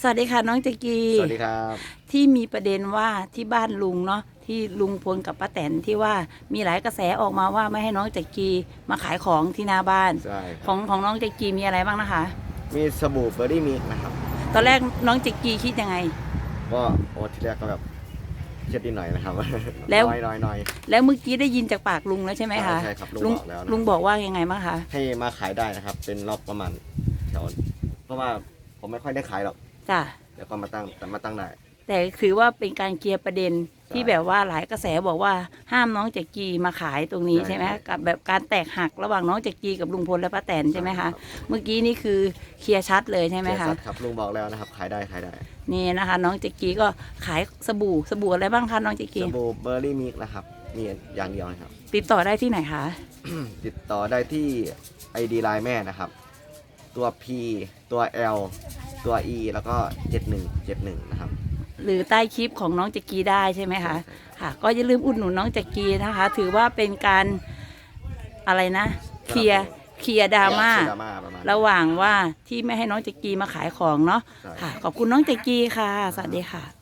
สวัสดีค่ะน้องจักรีสวัสดีครับ ที่มีประเด็นว่าที่บ้านลุงเนาะที่ลุงพลกับป้าแตนที่ว่ามีหลายกระแสออกมาว่าไม่ให้น้องจักรีมาขายของที่หน้าบ้าน ใช่คขรับองของน้องจักรีมีอะไรบ้างนะคะ มีสบู่เบอร์รี่มิกนะครับ ตอนแรกน้องจักรีคิดยังไง ก็โอ้ที่แรกก็แบบเครียดนิดหน่อยนะครับแล้ว น้อยน้อยน้อย แล้วเมื่อกี้ได้ยินจากปากลุงแล้วใช่ไหมคะใช่ครับลุงลุงบอกแล้วนะ ลุงบอกว่ายังไงบ้างคะให้มาขายได้นะครับ เป็นรอบประมาณแถวเพราะว่า ผมไม่ค่อยได้ขายหรอกจ้ะแล้วก็มาตั้งแต่มาตั้งได้ แต่ถือว่าเป็นการเคลียร์ประเด็นใช่ที่แบบว่าหลายกระแสบอกว่าห้ามน้องจักรีมาขายตรงนี้ใช่ใช่ไหมครับกับแบบการแตกหักระหว่างน้องจักรีกับลุงพลและป้าแตนใช่ไหมคะรับเมื่อกี้นี่คือเคลียร์ชัดเลยใช่ไหมเสียคะสัตว์ครับลุงบอกแล้วนะครับ ขายได้ขายได้นี่นะคะ น้องจักรีก็ขายสบู่สบู่อะไรบ้างคะน้องจักสรีบู่เบอร์รี่มิกนะครับมีอย่างเดียวนะครับ ติดต่อได้ที่ไหนคะ ติดต่อได้ที่ ID ไลน์แม่นะครับ ตัว P ตัว L ตัว E แล้วก็ 7171 นะครับ หรือใต้คลิปของน้องจักรีได้ใช่ไหมคะใช่ค่ะ ก็อย่าลืมอุดหนุนน้องจักรีนะคะ ถือว่าเป็นการอะไรนะ เคลียร์เคลียร์ดราม่า ดราม่าประมาณ ระหว่างว่าที่ไม่ให้น้องจักรีมาขายของเนาะใช่ ค่ะ ขอบคุณน้องจักรีค่ะ สวัสดีค่ะ